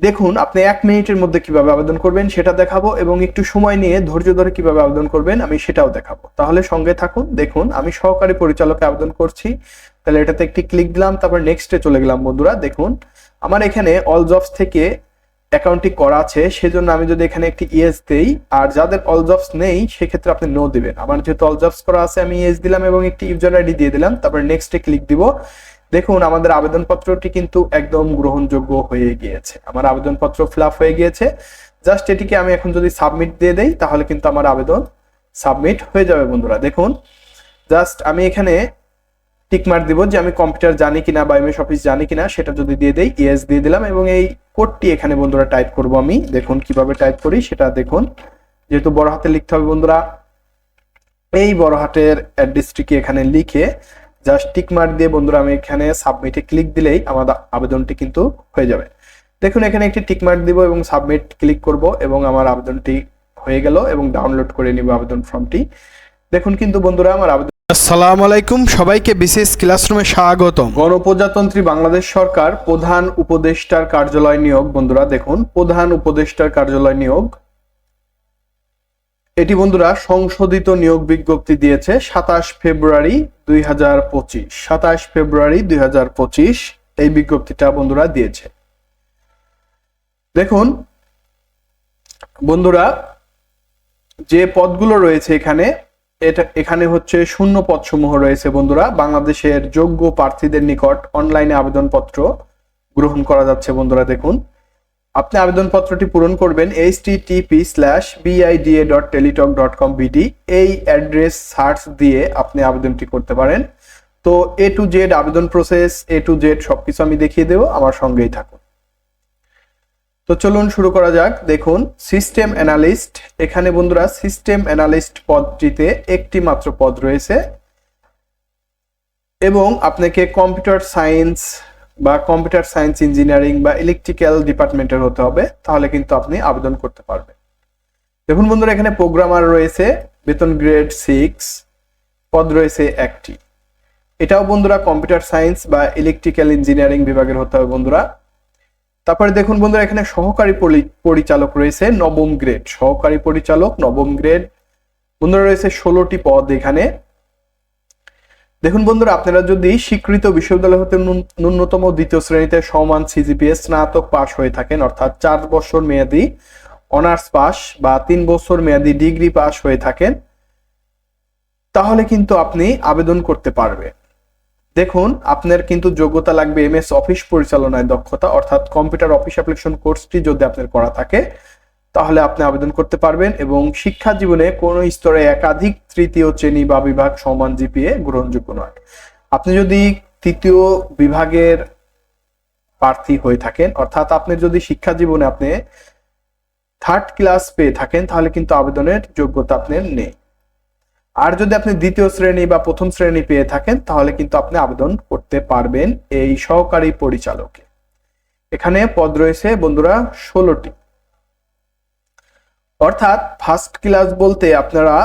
দেখুন, আপনি এক মিনিটের মধ্যে কীভাবে আবেদন করবেন সেটা দেখাবো এবং একটু সময় নিয়ে ধৈর্য ধরে কীভাবে আবেদন করবেন আমি সেটাও দেখাবো। তাহলে সঙ্গে থাকুন, দেখুন, আমি সহকারী পরিচালকে আবেদন করছি। তাহলে এটাতে একটি ক্লিক দিলাম, তারপর নেক্সটে চলে গেলাম বন্ধুরা, দেখুন। আমার এখানে অল জবস থেকে অ্যাকাউন্টটি করা আছে, সেজন্য আমি যদি এখানে একটি ইয়েস দেই, আর যাদের অল জবস নেই, সেক্ষেত্রে আপনি নো দিবেন। আমার যেহেতু অল জবস করা আছে, আমি ইয়েস দিলাম এবং একটি ইউজার আইডি দিয়ে দিলাম, তারপর নেক্সটে ক্লিক দিব। দেখুন, আমাদের আবেদনপত্রটি কিন্তু একদম গ্রহণযোগ্য হয়ে গিয়েছে। আমার আবেদনপত্র ফিল হয়ে গিয়েছে। জাস্ট এটিকে আমি এখন যদি সাবমিট দিয়ে দেই, তাহলে কিন্তু আমার আবেদন সাবমিট হয়ে যাবে, বন্ধুরা। দেখুন, জাস্ট আমি এখানে টিকমার্ক দিব যে আমি কম্পিউটার জানি কিনা বা এমএস অফিস জানি কিনা, সেটা যদি দিয়ে দেই, ইয়েস দিয়ে দিলাম এবং এই কোডটি এখানে, বন্ধুরা, টাইপ করব আমি। দেখুন, কীভাবে টাইপ করি সেটা দেখুন। যেহেতু বড় হাতে লিখতে হবে, বন্ধুরা, এই বড় হাতের অ্যাড্রেসটিকে এখানে লিখে জাস্ট টিক মার্ক দিয়ে বন্ধুরা আমি এখানে সাবমিটে ক্লিক দিলেই আমার আবেদনটি কিন্তু হয়ে যাবে। দেখুন এখানে একটি টিক মার্ক দিব এবং সাবমিট ক্লিক করব এবং আমার আবেদনটি হয়ে গেল এবং ডাউনলোড করে নিব আবেদন ফর্মটি। দেখুন কিন্তু বন্ধুরা আমার আবেদন আসসালামু আলাইকুম সবাইকে বিশেষ ক্লাসরুমে স্বাগতম। গণপ্রজাতন্ত্রী বাংলাদেশ সরকার প্রধান উপদেষ্টার কার্যালয় নিয়োগ বন্ধুরা দেখুন প্রধান উপদেষ্টার কার্যালয় নিয়োগ এটি বন্ধুরা সংশোধিত নিয়োগ বিজ্ঞপ্তি দিয়েছে সাতাশ ফেব্রুয়ারি দুই হাজার পঁচিশ। সাতাশ ফেব্রুয়ারি দুই হাজার পঁচিশ এই বিজ্ঞপ্তিটা বন্ধুরা দিয়েছে। দেখুন, বন্ধুরা, যে পদগুলো রয়েছে এখানে, এটা এখানে হচ্ছে শূন্য পদসমূহ রয়েছে বন্ধুরা। বাংলাদেশের যোগ্য প্রার্থীদের নিকট অনলাইনে আবেদনপত্র গ্রহণ করা যাচ্ছে বন্ধুরা, দেখুন। আপনি আবেদনপত্রটি পূরণ করবেন H TP slash BIDA dot Teletalk dot com BD এই অ্যাড্রেস সার্চ দিয়ে আপনি আবেদনটি করতে পারেন। তো এ টু জেড আবেদন প্রসেস এ টু জেড সবকিছু আমি দেখিয়ে দেবো, আমার সঙ্গেই থাকুন। তো চলুন শুরু করা যাক। দেখুন সিস্টেম অ্যানালিস্ট এখানে বন্ধুরা সিস্টেম অ্যানালিস্ট পদটিতে একটি মাত্র পদ রয়েছে। এবং আপনাকে কম্পিউটার সায়েন্স বা কম্পিউটার সায়েন্স ইঞ্জিনিয়ারিং বা ইলেকট্রিক্যাল ডিপার্টমেন্টের হতে হবে, তাহলে কিন্তু আপনি আবেদন করতে পারবেন। দেখুন বন্ধুরা, এখানে প্রোগ্রামার রয়েছে, বেতন গ্রেড সিক্স পদ রয়েছে একটি। এটাও বন্ধুরা কম্পিউটার সায়েন্স বা ইলেকট্রিক্যাল ইঞ্জিনিয়ারিং বিভাগের হতে হবে বন্ধুরা। তারপরে দেখুন বন্ধুরা, এখানে সহকারী পরি- পরিচালক রয়েছে, নবম গ্রেড সহকারী পরিচালক, নবম গ্রেড বন্ধুরা রয়েছে ষোলোটি পদ এখানে। দেখুন বন্ধুরা, আপনারা যদি স্বীকৃত বিশ্ববিদ্যালয় হতে ন্যূন- ন্যূনতম দ্বিতীয় শ্রেণীতে সমান সিজিপিএ স্নাতক পাস হয়ে থাকেন, অর্থাৎ চার বছর মেয়াদি অনার্স পাস বা তিন বছর মেয়াদি ডিগ্রি পাস হয়ে থাকেন, তাহলে কিন্তু আপনি আবেদন করতে পারবে দেখুন, আপনার কিন্তু যোগ্যতা লাগবে এমএস অফিস পরিচালনায় দক্ষতা, অর্থাৎ কম্পিউটার অফিস অ্যাপ্লিকেশন কোর্সটি যদি আপনার করা থাকে তাহলে আপনি আবেদন করতে পারবেন এবং শিক্ষা জীবনে কোনো স্তরে একাধিক তৃতীয় শ্রেণি বা বিভাগ সমান জিপিএ গ্রহণযোগ্য নয়। আপনি যদি তৃতীয় বিভাগের প্রার্থী হয়ে থাকেন, অর্থাৎ আপনি যদি শিক্ষা জীবনে আপনি থার্ড ক্লাস পেয়ে থাকেন, তাহলে কিন্তু আবেদনের যোগ্যতা আপনার নেই। আর যদি আপনি দ্বিতীয় শ্রেণি বা প্রথম শ্রেণি পেয়ে থাকেন, তাহলে কিন্তু আপনি আবেদন করতে পারবেন এই সহকারী পরিচালকে এখানে পদ রয়েছে বন্ধুরা, ষোলোটি। অর্থাৎ ফার্স্ট ক্লাস বলতে আপনারা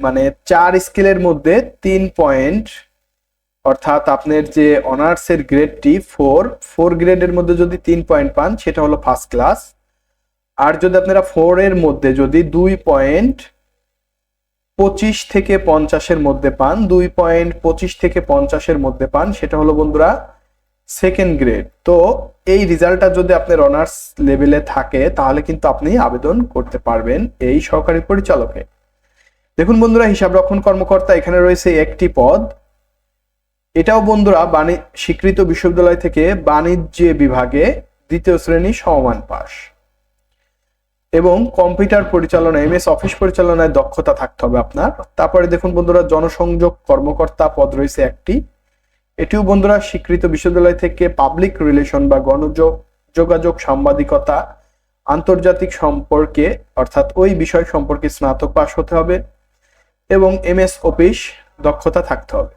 মানে চার স্কেলের মধ্যে তিন পয়েন্ট অর্থাৎ আপনার যে অনার্সের গ্রেডটি ফোর ফোর গ্রেডের মধ্যে যদি তিন পয়েন্ট পান, সেটা হলো ফার্স্ট ক্লাস আর যদি আপনারা ফোর এর মধ্যে যদি দুই পয়েন্ট পঁচিশ থেকে পঞ্চাশের মধ্যে পান, দুই পয়েন্ট পঁচিশ থেকে পঞ্চাশের মধ্যে পান, সেটা হলো বন্ধুরা সেকেন্ড গ্রেড তো এই রেজাল্টটা যদি আপনার অনার্স লেভেলে থাকে, তাহলে কিন্তু আপনি আবেদন করতে পারবেন এই সহকারী পরিচালকে দেখুন বন্ধুরা, হিসাব রক্ষণ কর্মকর্তা এখানে রয়েছে একটি পদ। এটাও বন্ধুরা, বাণী, স্বীকৃত বিশ্ববিদ্যালয় থেকে বাণিজ্য বিভাগে দ্বিতীয় শ্রেণি সমমান পাস। এবং কম্পিউটার পরিচালনা, এমএস অফিস পরিচালনায় দক্ষতা থাকতে হবে আপনার। তারপরে দেখুন বন্ধুরা, জনসংযোগ কর্মকর্তা পদ রয়েছে একটি। এটিও বন্ধুরা স্বীকৃত বিশ্ববিদ্যালয় থেকে পাবলিক রিলেশন বা গণযোগ যোগাযোগ সাংবাদিকতা আন্তর্জাতিক সম্পর্কে, অর্থাৎ ওই বিষয় সম্পর্কে স্নাতক পাশ হতে হবে এবং এমএস অফিস দক্ষতা থাকতে হবে।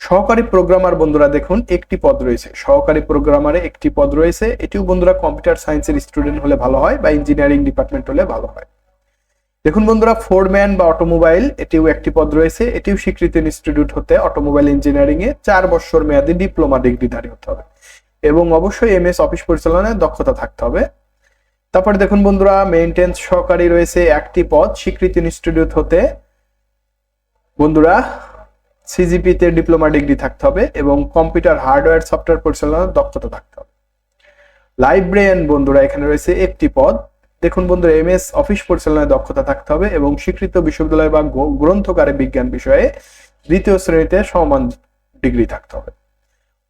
সহকারী প্রোগ্রামার বন্ধুরা দেখুন, একটি পদ রয়েছে। সহকারী প্রোগ্রামারে একটি পদ রয়েছে। এটিও বন্ধুরা কম্পিউটার সায়েন্সের স্টুডেন্ট হলে ভালো হয় বা ইঞ্জিনিয়ারিং ডিপার্টমেন্ট হলে ভালো হয়। দেখুন বন্ধুরা ফোরম্যান বা অটোমোবাইল এটিও একটি পদ রয়েছে। এটিও স্বীকৃত ইনস্টিটিউট হতে অটোমোবাইল ইঞ্জিনিয়ারিং এ চার বছর মেয়াদী ডিপ্লোমা ডিগ্রিধারী হতে হবে। এবং অবশ্যই এমএস অফিস পরিচালনায় দক্ষতা থাকতে হবে। তারপরে দেখুন বন্ধুরা মেইনটেন্স সহকারী রয়েছে, একটি পদ, স্বীকৃত ইনস্টিটিউট হতে বন্ধুরা সিজিপি তে ডিপ্লোমা ডিগ্রি থাকতে হবে এবং কম্পিউটার হার্ডওয়্যার সফটওয়্যার পরিচালনার দক্ষতা থাকতে হবে। লাইব্রেরিয়ান বন্ধুরা, এখানে রয়েছে একটি পদ। দেখুন বন্ধুরা এমএস অফিস পরিচালনায় দক্ষতা থাকতে হবে এবং স্বীকৃত বিশ্ববিদ্যালয় বা গ্রন্থকারে বিজ্ঞান বিষয়ে দ্বিতীয় শ্রেণীতে সমান ডিগ্রি থাকতে হবে।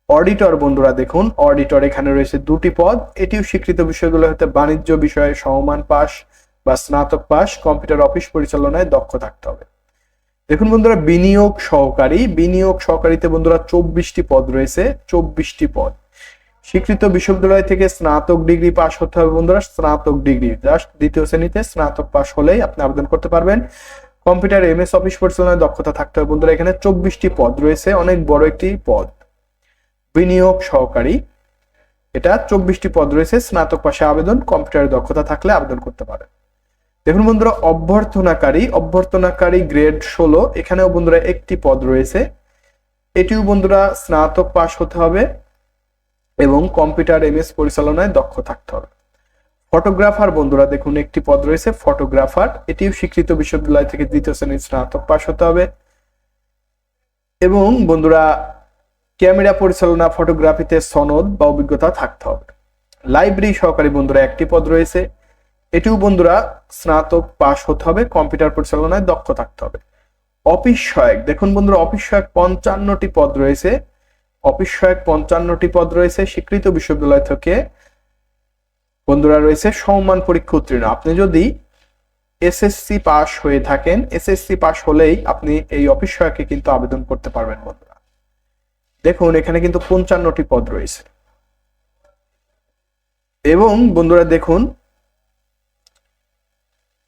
অডিটর বন্ধুরা, দেখুন অডিটর এখানে রয়েছে দুটি পদ। এটিও স্বীকৃত বিশ্ববিদ্যালয় হতে বাণিজ্য বিষয়ে সমমান পাস বা স্নাতক পাস কম্পিউটার অফিস পরিচালনায় দক্ষ থাকতে হবে। দেখুন বন্ধুরা, বিনিয়োগ সহকারী। বিনিয়োগ সহকারীতে বন্ধুরা চব্বিশটি পদ রয়েছে, চব্বিশটি পদ। স্বীকৃত বিশ্ববিদ্যালয় থেকে স্নাতক ডিগ্রি পাস হতে হবে, বন্ধুরা। স্নাতক ডিগ্রি, জাস্ট দ্বিতীয় শ্রেণীতে স্নাতক পাস হলেই আপনি আবেদন করতে পারবেন। কম্পিউটার, এমএস, অফিস পরিচালনায় দক্ষতা থাকতে হবে, বন্ধুরা। এখানে চব্বিশটি পদ রয়েছে, অনেক বড় একটি পদ। বিনিয়োগ সহকারী, এটা চব্বিশটি পদ রয়েছে, স্নাতক পাশে আবেদন কম্পিউটারের দক্ষতা থাকলে আবেদন করতে পারেন দেখুন বন্ধুরা, অভ্যর্থনাকারী অভ্যর্থনাকারী গ্রেড ষোলো, এখানেও বন্ধুরা একটি পদ রয়েছে। এটিও বন্ধুরা স্নাতক পাশ হতে হবে এবং কম্পিউটার এমএস পরিচালনায় দক্ষ থাকতে হবে। ফটোগ্রাফার বন্ধুরা, দেখুন একটি পদ রয়েছে, ফটোগ্রাফার। এটিও স্বীকৃত বিশ্ববিদ্যালয় থেকে দ্বিতীয় শ্রেণির স্নাতক পাশ হতে হবে। এবং বন্ধুরা, ক্যামেরা পরিচালনা, ফটোগ্রাফিতে সনদ বা অভিজ্ঞতা থাকতে হবে। লাইব্রেরি সহকারী বন্ধুরা, একটি পদ রয়েছে। এটিও বন্ধুরা স্নাতক পাশ হতে হবে, কম্পিউটার পরিচালনায় দক্ষ থাকতে হবে। অফিস সহায়ক, দেখুন বন্ধুরা, অফিস সহায়ক পঞ্চান্নটি পদ রয়েছে। অফিস পঞ্চান্নটি পদ রয়েছে, স্বীকৃত বিশ্ববিদ্যালয় থেকে বন্ধুরা রয়েছে সমমান পরীক্ষা উত্তীর্ণ। আপনি যদি এসএসসি পাস হয়ে থাকেন, এসএসসি পাস হলেই আপনি এই অফিস কিন্তু আবেদন করতে পারবেন বন্ধুরা। দেখুন, এখানে কিন্তু পঞ্চান্নটি পদ রয়েছে। এবং বন্ধুরা দেখুন,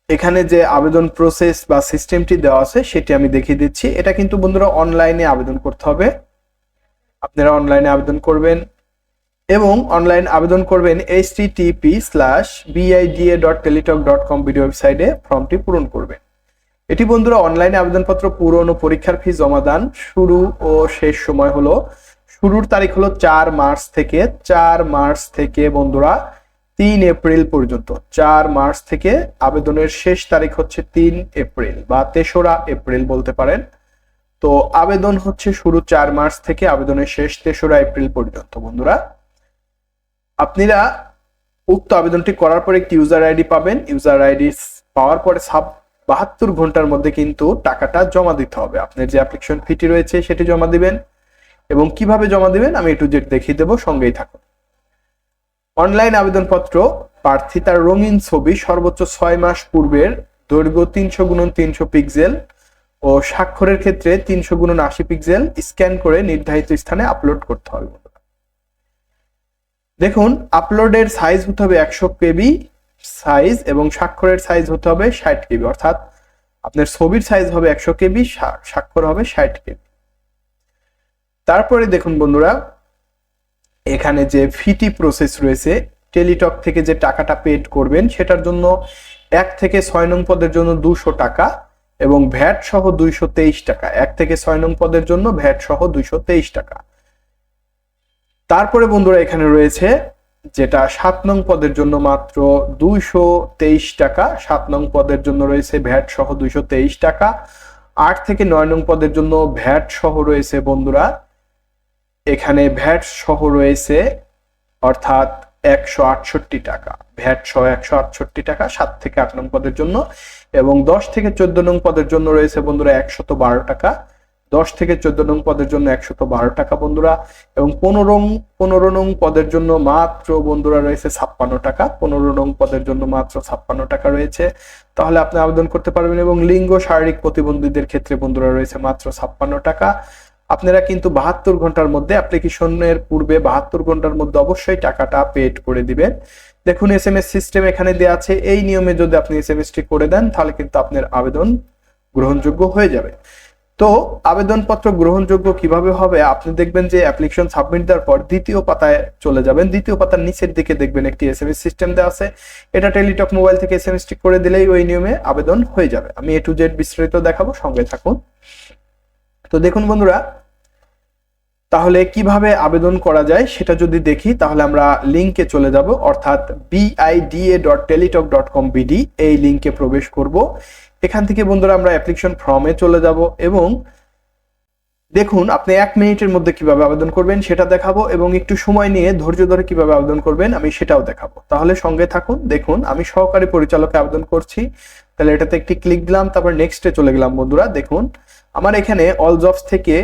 এখানে যে আবেদন প্রসেস বা সিস্টেমটি দেওয়া আছে, সেটি আমি দেখিয়ে দিচ্ছি। এটা কিন্তু বন্ধুরা অনলাইনে আবেদন করতে হবে। আপনারা অনলাইনে আবেদন করবেন এবং অনলাইন আবেদন করবেন H TP slash BIDA dot Teletalk dot com video ওয়েবসাইটে ফর্মটি পূরণ করবেন। এটি বন্ধুরা অনলাইনে আবেদনপত্র পূরণ ও পরীক্ষার ফি জমা দান শুরু ও শেষ সময় হলো। শুরুর তারিখ হলো চার মার্চ থেকে, চার মার্চ থেকে বন্ধুরা তিন এপ্রিল পর্যন্ত। চার মার্চ থেকে আবেদনের শেষ তারিখ হচ্ছে তিন এপ্রিল বা তেসরা এপ্রিল বলতে পারেন। তো আবেদন হচ্ছে শুরু চার মার্চ থেকে আবেদনের শেষ তেসরা এপ্রিল পর্যন্ত, বন্ধুরা। আপনারা উক্ত আবেদনটি করার পর একটি ইউজার আইডি পাবেন। ইউজার আইডি পাওয়ার পরে সাব বাহাত্তর ঘণ্টার মধ্যে কিন্তু টাকাটা জমা দিতে হবে। আপনার যে অ্যাপ্লিকেশন ফিটি রয়েছে, সেটি জমা দিবেন। এবং কীভাবে জমা দিবেন, আমি একটু জেড দেখিয়ে দেবো। সঙ্গেই থাকুন। অনলাইন আবেদনপত্র, প্রার্থী তার রঙিন ছবি, সর্বোচ্চ ছয় মাস পূর্বের দৈর্ঘ্য তিনশো গুণন তিনশো পিক্সেল ও স্বাক্ষরের ক্ষেত্রে তিনশো গুণন আশি পিক্সেল স্ক্যান করে নির্ধারিত স্থানে আপলোড করতে হবে দেখুন আপলোডের সাইজ হতে হবে একশো কেবি সাইজ এবং স্বাক্ষরের সাইজ হতে হবে ষাট কেবি। অর্থাৎ আপনার ছবির সাইজ হবে একশো কেবি স্বাক্ষর হবে ষাট কেবি। তারপরে দেখুন বন্ধুরা, এখানে যে ফিটি প্রসেস রয়েছে টেলিটক থেকে যে টাকাটা পেড করবেন, সেটার জন্য এক থেকে ছয় নং পদের জন্য দুশো টাকা। এবং ভ্যাট সহ দুইশো তেইশ টাকা। এক থেকে ছয় নং পদের জন্য ভ্যাট সহ দুইশো তেইশ টাকা। তারপরে বন্ধুরা এখানে রয়েছে যেটা সাত নং পদের জন্য মাত্র দুইশো তেইশ টাকা। সাত নং পদের জন্য রয়েছে ভ্যাট সহ দুইশো তেইশ টাকা। আট থেকে নয় নং পদের জন্য ভ্যাট সহ রয়েছে বন্ধুরা। এখানে ভ্যাট সহ রয়েছে অর্থাৎ একশো আটষট্টি টাকা। ভ্যাট সহ একশো আটষট্টি টাকা, সাত থেকে আট নং পদের জন্য। এবং দশ থেকে চোদ্দ নং পদের জন্য রয়েছে বন্ধুরা একশত বারো টাকা। দশ থেকে চোদ্দ নং পদের জন্য একশত বারো টাকা বন্ধুরা। এবং পনেরো পনেরো নং পদের জন্য মাত্র বন্ধুরা রয়েছে ছাপ্পান্ন টাকা। পনেরো নং পদের জন্য মাত্র ছাপ্পান্ন টাকা রয়েছে। তাহলে আপনি আবেদন করতে পারবেন এবং লিঙ্গ শারীরিক প্রতিবন্ধীদের ক্ষেত্রে বন্ধুরা রয়েছে মাত্র ছাপ্পান্ন টাকা। আপনারা কিন্তু বাহাত্তর ঘণ্টার মধ্যে অ্যাপ্লিকেশনের পূর্বে বাহাত্তর ঘণ্টার মধ্যে অবশ্যই টাকাটা পেড করে দিবেন। দেখুন এস এম এস সিস্টেম এখানে দেওয়া আছে। এই নিয়মে যদি আপনি এস এম এসটি করে দেন, তাহলে কিন্তু আপনার আবেদন গ্রহণযোগ্য হয়ে যাবে। তো, আবেদনপত্র গ্রহণযোগ্য কীভাবে হবে? আপনি দেখবেন যে অ্যাপ্লিকেশন সাবমিট দেওয়ার পর দ্বিতীয় পাতায় চলে যাবেন। দ্বিতীয় পাতার নিচের দিকে দেখবেন একটি এস এম এস সিস্টেম দেওয়া আছে। এটা টেলিটক মোবাইল থেকে এস এম এসটি করে দিলেই ওই নিয়মে আবেদন হয়ে যাবে। আমি এ টু জেড বিস্তারিত দেখাবো, সঙ্গে থাকুন। তো দেখুন বন্ধুরা তাহলে কীভাবে আবেদন করা যায় সেটা যদি দেখি, তাহলে আমরা লিংকে চলে যাব, অর্থাৎ BIDA dot Teletalk dot com BD এই লিংকে প্রবেশ করব। এখান থেকে বন্ধুরা আমরা অ্যাপ্লিকেশন ফর্মে চলে যাব এবং দেখুন, আপনি এক মিনিটের মধ্যে কীভাবে আবেদন করবেন সেটা দেখাবো এবং একটু সময় নিয়ে ধৈর্য ধরে কীভাবে আবেদন করবেন আমি সেটাও দেখাবো। তাহলে সঙ্গে থাকুন, দেখুন, আমি সহকারী পরিচালকে আবেদন করছি। তাহলে এটাতে একটি ক্লিক দিলাম, তারপর নেক্সটে চলে গেলাম বন্ধুরা, দেখুন। আমার এখানে অল জবস থেকে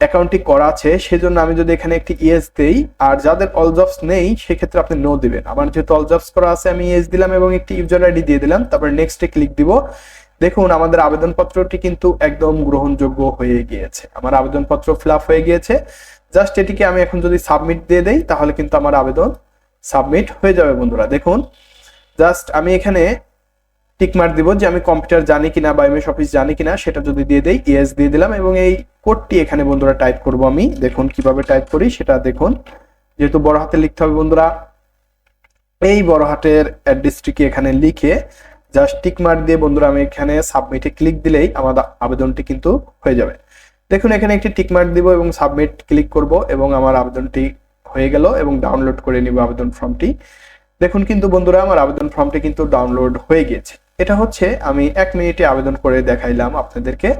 অ্যাকাউন্টটি করা আছে, সেজন্য আমি যদি এখানে একটি ইয়েস দেই, আর যাদের অল জবস নেই, সেক্ষেত্রে আপনি নো দিবেন। আমার যেহেতু অল জবস করা আছে, আমি ইয়েস দিলাম এবং একটি ইউজার আইডি দিয়ে দিলাম, তারপর নেক্সটে ক্লিক দিব। দেখুন, আমাদের আবেদনপত্রটি কিন্তু একদম গ্রহণযোগ্য হয়ে গিয়েছে। আমার আবেদনপত্র ফিল হয়ে গিয়েছে। জাস্ট এটিকে আমি এখন যদি সাবমিট দিয়ে দেই, তাহলে কিন্তু আমার আবেদন সাবমিট হয়ে যাবে, বন্ধুরা। দেখুন জাস্ট আমি এখানে টিকমার্ক দিব যে আমি কম্পিউটার জানি কিনা বা এমএস অফিস জানি কিনা, সেটা যদি দিয়ে দেই ইয়েস দিয়ে দিলাম এবং এই কোডটি এখানে বন্ধুরা টাইপ করব আমি। দেখুন কীভাবে টাইপ করি, সেটা দেখুন। যেহেতু বড় হাতে লিখতে হবে বন্ধুরা, এই বড় হাতের অ্যাড্রেসটিকে এখানে লিখে জাস্ট টিকমার্ক দিয়ে বন্ধুরা আমি এখানে সাবমিটে ক্লিক দিলেই আমার আবেদনটি কিন্তু হয়ে যাবে। দেখুন এখানে একটি টিকমার্ক দিব এবং সাবমিট ক্লিক করব এবং আমার আবেদনটি হয়ে গেল এবং ডাউনলোড করে নিব আবেদন ফর্মটি। দেখুন কিন্তু বন্ধুরা, আমার আবেদন ফর্মটি কিন্তু ডাউনলোড হয়ে গিয়েছে। এটা হচ্ছে আমি এক মিনিটে আবেদন করে দেখাইলাম আপনাদেরকে।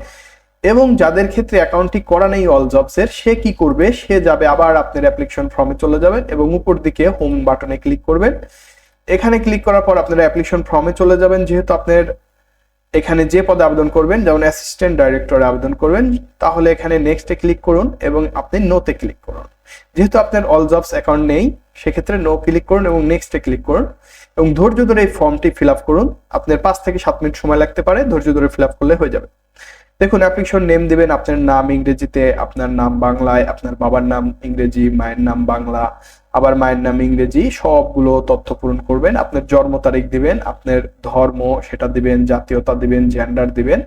এবং যাদের ক্ষেত্রে অ্যাকাউন্টটি করা নেই অল জবসের সে কি করবে? সে যাবে আবার আপনার অ্যাপ্লিকেশন ফর্মে চলে যাবেন এবং উপর দিকে হোম বাটনে ক্লিক করবেন। এখানে ক্লিক করার পর আপনার অ্যাপ্লিকেশন ফর্মে চলে যাবেন। যেহেতু আপনার এখানে যে পদে আবেদন করবেন, যেমন অ্যাসিস্ট্যান্ট ডাইরেক্টরে আবেদন করবেন, তাহলে এখানে নেক্সটে ক্লিক করুন এবং আপনি নোতে ক্লিক করুন। যেহেতু আপনার অল জবস অ্যাকাউন্ট নেই, সেক্ষেত্রে নো ক্লিক করুন এবং নেক্সটে ক্লিক করুন। এবং ধৈর্য ধরে এই ফর্মটি ফিল আপ করুন। আপনার পাঁচ থেকে সাত মিনিট সময় লাগতে পারে, ধৈর্য ধরে ফিল আপ করলে হয়ে যাবে। দেখুন অ্যাপ্লিকেশন নেম দিবেন, আপনার নাম ইংরেজিতে, আপনার নাম বাংলায়, আপনার বাবার নাম ইংরেজি, মায়ের নাম বাংলা, আবার মায়ের নাম ইংরেজি, সবগুলো তথ্য পূরণ করবেন, আপনার জন্ম তারিখ দিবেন, আপনার ধর্ম সেটা দিবেন, জাতীয়তা দিবেন জেন্ডার দিবেন,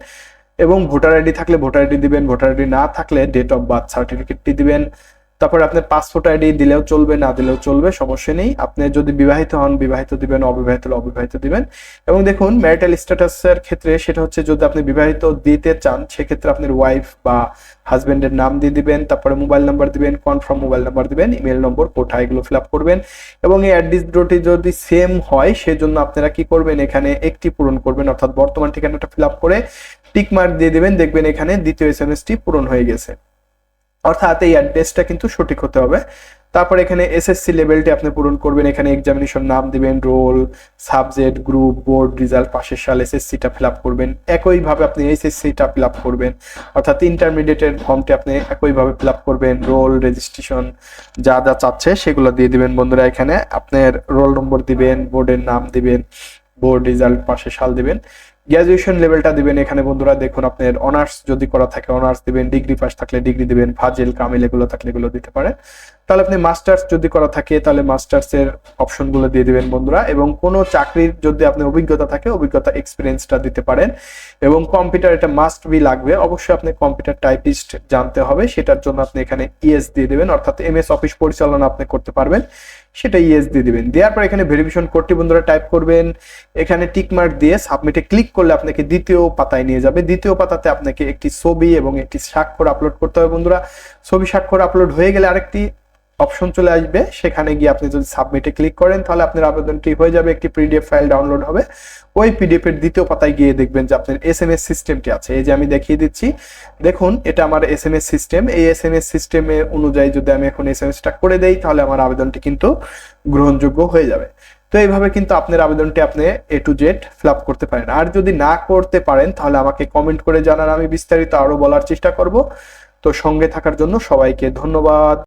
এবং ভোটার আইডি থাকলে ভোটার আইডি দিবেন, ভোটার আইডি না থাকলে ডেট অফ বার্থ সার্টিফিকেটটি দিবেন তারপর আপনার পাসপোর্ট আইডি দিলেও চলবে, না দিলেও চলবে, সমস্যা নেই। আপনি যদি বিবাহিত হন, বিবাহিত দিবেন, অবিবাহিত হলে অবিবাহিত দিবেন। এবং দেখুন ম্যারিটাল স্ট্যাটাসের ক্ষেত্রে সেটা হচ্ছে যদি আপনি বিবাহিত দিতে চান, সেক্ষেত্রে আপনার ওয়াইফ বা হাজবেন্ডের নাম দিয়ে দিবেন, তারপরে মোবাইল নাম্বার দিবেন কনফার্ম মোবাইল নাম্বার দিবেন ইমেল নম্বর কোঠা এগুলো ফিল আপ করবেন। এবং এই অ্যাড্রেস দুটি যদি সেম হয়, সেজন্য আপনারা কি করবেন, এখানে একটি পূরণ করবেন, অর্থাৎ বর্তমান ঠিকানাটা ফিল আপ করে টিক মার্ক দিয়ে দিবেন, দেখবেন এখানে দ্বিতীয় এস এম পূরণ হয়ে গেছে। অর্থাৎ এই অ্যাড্রেসটা কিন্তু সঠিক হতে হবে। তারপর এখানে এসএসসি লেভেলটি আপনি পূরণ করবেন। এখানে এক্সামিনেশন নাম দিবেন roll subject group board result পাশের সাল এসএসসিটা ফিল আপ করবেন। একইভাবে আপনি এইচএসসিটা ফিল আপ করবেন। অর্থাৎ ইন্টারমিডিয়েটের ফর্মটি আপনি একইভাবে ফিল আপ করবেন। রোল রেজিস্ট্রেশন যা যা চাচ্ছে সেগুলো দিয়ে দিবেন। বন্ধুরা, এখানে আপনার রোল নম্বর দিবেন বোর্ডের নাম দিবেন বোর্ড রেজাল্ট পাশে সাল দিবেন। গ্র্যাজুয়েশন লেভেলটা দিবেন, এখানে বন্ধুরা দেখুন আপনার অনার্স যদি করা থাকে অনার্স দিবেন ডিগ্রি পাস থাকলে ডিগ্রি দিবেন, ফাজিল, কামিল এগুলো থাকলে এগুলো দিতে পারেন তাহলে আপনি মাস্টার্স যদি করা থাকে, তাহলে মাস্টার্স এর অপশনগুলো দিয়ে দিবেন বন্ধুরা। এবং কোনো চাকরির যদি আপনি অভিজ্ঞতা থাকে, অভিজ্ঞতা এক্সপিরিয়েন্সটা দিতে পারেন। এবং কম্পিউটার এটা মাস্ট বি লাগবে। অবশ্যই আপনি কম্পিউটার টাইপিস্ট জানতে হবে। সেটার জন্য আপনি এখানে ইএস দিয়ে দিবেন। অর্থাৎ এমএস অফিস পরিচালনা আপনি করতে পারবেন। সেটা ইএস দিয়ে দিবেন। দেওয়ার পর এখানে ভেরিফিকেশন কোডটি বন্ধুরা টাইপ করবেন। এখানে টিকমার্ক দিয়ে সাবমিটে ক্লিক করলে আপনাকে দ্বিতীয় পাতায় নিয়ে যাবে। দ্বিতীয় পাতাতে আপনাকে একটি ছবি এবং একটি স্বাক্ষর আপলোড করতে হবে বন্ধুরা। ছবি স্বাক্ষর আপলোড হয়ে গেলে আরেকটি অপশন চলে আসবে। সেখানে গিয়ে আপনি যদি সাবমিটে ক্লিক করেন, তাহলে আপনার আবেদনটি হয়ে যাবে, একটি পিডিএফ ফাইল ডাউনলোড হবে। ওই পিডিএফ এর দ্বিতীয় পাতায় গিয়ে দেখবেন যে আপনার এস এম এস সিস্টেমটি আছে। এই যে আমি দেখিয়ে দিচ্ছি। দেখুন, এটা আমার এস এম এস সিস্টেম এই এস এম এস সিস্টেমে অনুযায়ী যদি আমি এখন এস এম এসটা করে দেই, তাহলে আমার আবেদনটি কিন্তু গ্রহণযোগ্য হয়ে যাবে। তো এইভাবে কিন্তু আপনার আবেদনটি আপনি এ টু জেড ফিল করতে পারেন। আর যদি না করতে পারেন, তাহলে আমাকে কমেন্ট করে জানান। আমি বিস্তারিত আরও বলার চেষ্টা করব। তো সঙ্গে থাকার জন্য সবাইকে ধন্যবাদ।